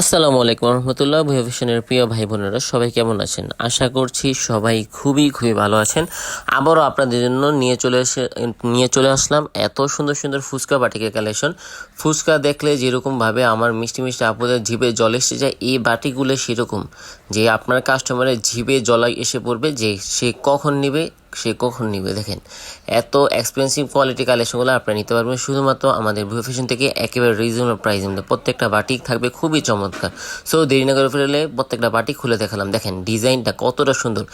আসসালামু আলাইকুম রহমতুল্লাহ ভূভিশনের প্রিয় ভাই বোনেরা সবাই কেমন আছেন? আশা করছি সবাই খুবই খুবই ভালো আছেন। আবারও আপনাদের জন্য নিয়ে চলে এসে, নিয়ে চলে আসলাম এত সুন্দর সুন্দর ফুচকা বাটিকের কালেকশন ফুচকা দেখলে যেরকমভাবে আমার মিষ্টি মিষ্টি আপুদের জিভে জল এসে যায়, এই বাটিগুলো সেরকম। যে আপনার কাস্টমারের জিভে জলাই এসে পড়বে, যে সে কখন নেবে সে কখন নিবে? দেখেন, এত এক্সপেন্সিভ কোয়ালিটি কালেকশনগুলো আপনারা নিতে পারবেন। শুধুমাত্র আমাদের ভিউ ফ্যাশন থেকে একেবারে রিজনেবল প্রাইস মধ্যে। প্রত্যেকটা বাটিক থাকবে খুবই চমৎকার। সো দেরি না করে ফেলে প্রত্যেকটা বাটিক খুলে দেখালাম। দেখেন, ডিজাইনটা কতটা সুন্দর।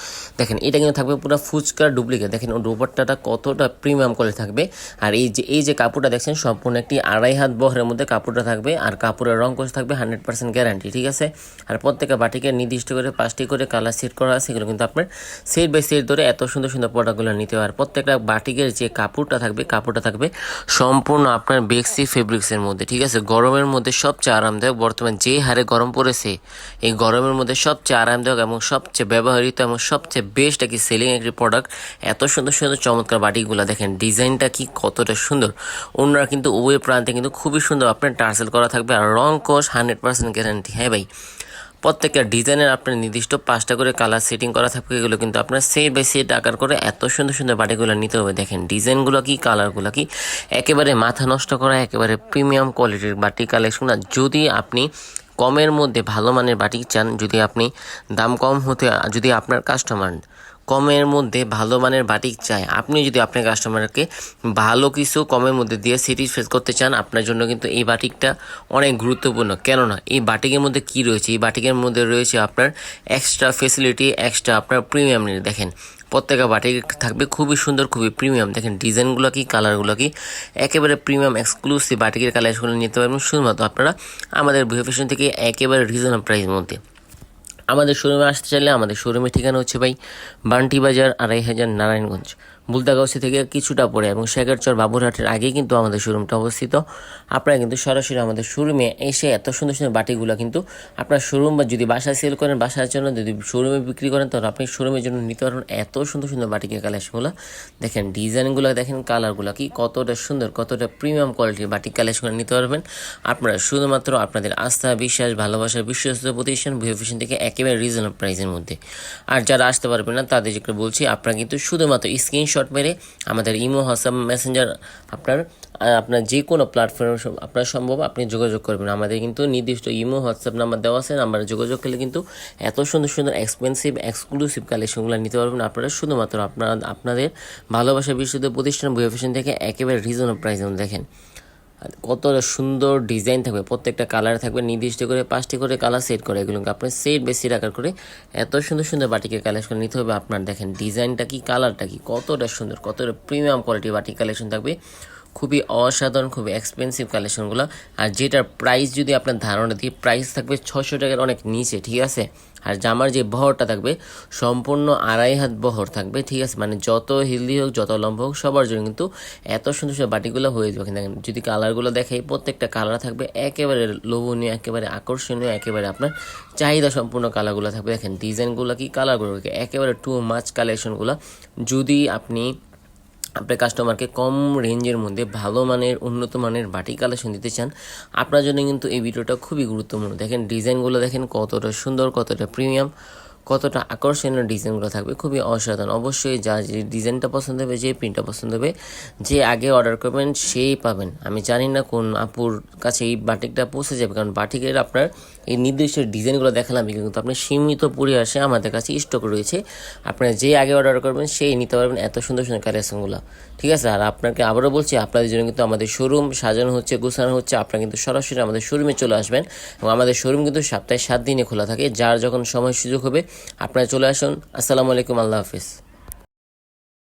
দেখেন, এটা কিন্তু থাকবে পুরো ফুচকার ডুপ্লিকেট দেখেন দুপাট্টাটা কতটা প্রিমিয়াম করে থাকবে। আর এই যে এই যে কাপড়টা দেখছেন, সম্পূর্ণ একটি আড়াই হাত বহরের মধ্যে কাপড়টা থাকবে। আর কাপড়ের রং কোর্স থাকবে হান্ড্রেড পার্সেন্ট গ্যারান্টি ঠিক আছে? আর প্রত্যেকটা বাটিকে নির্দিষ্ট করে পাঁচটি করে কালার সেট করা আছে। সেগুলো কিন্তু আপনার সেট বাই সেট ধরে এত সুন্দর সুন্দর প্রোডাক্টগুলো নিতে পারে প্রত্যেকটা বাটিকের যে কাপড়টা থাকবে কাপড়টা থাকবে সম্পূর্ণ আপনার বেক্সি ফেব্রিক্সের মধ্যে, ঠিক আছে? গরমের মধ্যে সবচেয়ে আরামদায়ক, বর্তমান যে হারে গরম পড়েছে, এই গরমের মধ্যে সবচেয়ে আরামদায়ক এবং সবচেয়ে ব্যবহৃত এবং সবচেয়ে বেস্ট একটি সেলিং একটি প্রোডাক্ট এত সুন্দর সুন্দর, চমৎকার বাটিগুলো দেখেন, ডিজাইনটা কি কতটা সুন্দর। অন্যরা কিন্তু উভয় প্রান্তে কিন্তু খুবই সুন্দর আপনার টার্সেল করা থাকবে, আর রং কোষ হান্ড্রেড পার্সেন্ট গ্যারান্টি হ্যাঁ ভাই? প্রত্যেকটা ডিজাইনের আপনার নির্দিষ্ট পাঁচটা করে কালার সেটিং করা থাকবে এগুলো কিন্তু আপনার সেট বাই সেট আকার করে এত সুন্দর সুন্দর বাটিগুলো নিতে হবে। দেখেন, ডিজাইনগুলো কি কালারগুলো কি? একেবারে মাথা নষ্ট করা, একেবারে প্রিমিয়াম কোয়ালিটির বাটি কালেকশন যদি আপনি কমের মধ্যে ভালো মানের বাটি চান, যদি আপনি দাম কম হতে, যদি আপনার কাস্টমার কমের মধ্যে ভালো মানের বাটিক চায় আপনি যদি আপনার কাস্টমারকে ভালো কিছু কমের মধ্যে দিয়ে স্যাটিসফাই করতে চান, আপনার জন্য কিন্তু এই বাটিকটা অনেক গুরুত্বপূর্ণ। কেননা, এই বাটিকের মধ্যে কি রয়েছে? এই বাটিকের মধ্যে রয়েছে আপনার এক্সট্রা ফেসিলিটি এক্সট্রা আপনার প্রিমিয়াম নিয়ে। দেখেন, প্রত্যেকটা বাটিক থাকবে খুবই সুন্দর, খুবই প্রিমিয়াম দেখেন, ডিজাইনগুলো কি কালারগুলো কি? একেবারে প্রিমিয়াম এক্সক্লুসিভ বাটিকের কালারগুলো নিতে পারবেন। শুধুমাত্র আপনারা আমাদের ভিউ থেকে একেবারে রিজনেবল প্রাইসের মধ্যে। আমাদের শোরুমে আসতে চাইলে আমাদের শোরুমের ঠিকানা হচ্ছে ভাই বান্টি বাজার আড়াই হাজার নারায়ণগঞ্জ। বুলদাগাউসি থেকে কিছুটা পরে এবং শেখারচর বাবুরহাটের আগে কিন্তু আমাদের শোরুমটা অবস্থিত। আপনারা কিন্তু সরাসরি আমাদের শোরুমে এসে এত সুন্দর সুন্দর বাটিগুলো কিন্তু আপনার শোরুম বা যদি বাসায় সেল করেন, বাসার জন্য যদি শোরুমে বিক্রি করেন, তাহলে আপনি শোরুমের জন্য নিতে পারবেন এত সুন্দর সুন্দর বাটিকের কালেকশনগুলো দেখেন ডিজাইনগুলো দেখেন কালারগুলো কি কতটা সুন্দর, কতটা প্রিমিয়াম কোয়ালিটির বাটিক কালেকশন নিতে পারবেন। আপনারা শুধুমাত্র আপনাদের আস্থা, বিশ্বাস ভালোবাসার বিশ্বস্ত প্রতিষ্ঠান ভিওফিশন থেকে একেবারে রিজনেবল প্রাইসের মধ্যে। আর যারা আসতে পারবেন না তাদের যেটা বলছি, আপনারা কিন্তু শুধুমাত্র স্ক্রিনশট স্ক্রিনশট মেরে আমাদের ইমো, হোয়াটসঅ্যাপ, মেসেঞ্জার, আপনার আপনার যে কোনো প্ল্যাটফর্মে আপনার সম্ভব আপনি যোগাযোগ করবেন। আমাদের কিন্তু নির্দিষ্ট ইমো, হোয়াটসঅ্যাপ নাম্বার দেওয়া আছে, নাম্বারে যোগাযোগ করলে কিন্তু এত সুন্দর সুন্দর এক্সপেন্সিভ এক্সক্লুসিভ কালেকশনগুলো নিতে পারবেন আপনারা। শুধুমাত্র আপনার, আপনাদের ভালোবাসা বিশুদ্ধ প্রতিষ্ঠান বইফেশন থেকে একেবারে রিজনেবল প্রাইস দেখেন। কতটা সুন্দর ডিজাইন থাকবে, প্রত্যেকটা কালার থাকবে, নির্দিষ্ট করে পাঁচটি করে কালার সেট করে এগুলোকে আপনি সেট বেশি রাখার করে এত সুন্দর সুন্দর বাটিকে কালেকশন নিতে হবে। আপনার দেখেন ডিজাইনটা কি কালারটা কি, কতটা সুন্দর, কতটা প্রিমিয়াম কোয়ালিটি বাটি কালেকশন থাকবে। খুবই অসাধারণ, খুবই এক্সপেন্সিভ কালেকশনগুলো আর যেটার প্রাইস যদি আপনার ধারণা দিই প্রাইস থাকবে ছশো টাকার অনেক নিচে, ঠিক আছে? আর জামার যে বহরটা থাকবে, সম্পূর্ণ আড়াই হাত বহর থাকবে, ঠিক আছে? মানে যত হেলদি হোক, যত লম্বা হোক, সবার জন্য কিন্তু এত সুন্দর সুন্দর বাটিগুলো হয়ে যাবে দেখেন, যদি কালারগুলো দেখাই, প্রত্যেকটা কালার থাকবে একেবারে লোভনীয়, একেবারে আকর্ষণীয়, একেবারে আপনার চাহিদা সম্পূর্ণ কালারগুলো থাকবে। দেখেন ডিজাইনগুলো কি কালারগুলো একেবারে টু মাছ কালেকশনগুলো যদি আপনি আপনার কাস্টমারকে কম রেঞ্জের মধ্যে ভালো মানের, উন্নত মানের বাটি কালেকশন দিতে চান, আপনার জন্য কিন্তু এই ভিডিওটা খুবই গুরুত্বপূর্ণ। দেখেন ডিজাইনগুলো দেখেন কতটা সুন্দর, কতটা প্রিমিয়াম কতটা আকর্ষণীয় ডিজাইনগুলো থাকবে খুবই অসাধারণ। অবশ্যই যা যে ডিজাইনটা পছন্দ হবে, যে প্রিন্টটা পছন্দ হবে, যে আগে অর্ডার করবেন সেই পাবেন। আমি জানি না কোন আপুর কাছে এই বাটিকটা পৌঁছে যাবে, কারণ বাটিকের আপনার এই নির্দিষ্ট ডিজাইনগুলো দেখালাম, কিন্তু আপনি সীমিত পরিহাসে আমাদের কাছে স্টক রয়েছে। আপনারা যে আগে অর্ডার করবেন সেই নিতে পারবেন এত সুন্দর সুন্দর কালেকশনগুলো। ঠিক আছে, আর আপনাকে আবারও বলছি, আপনাদের জন্য কিন্তু আমাদের শোরুম সাজানো হচ্ছে, গোছানো হচ্ছে, আপনারা কিন্তু সরাসরি আমাদের শোরুমে চলে আসবেন। এবং আমাদের শোরুম কিন্তু সপ্তাহে সাত দিনে খোলা থাকে, যার যখন সময় সুযোগ হবে আপনারা চলে আসুন। আসসালামু আলাইকুম আল্লাহ হাফিজ।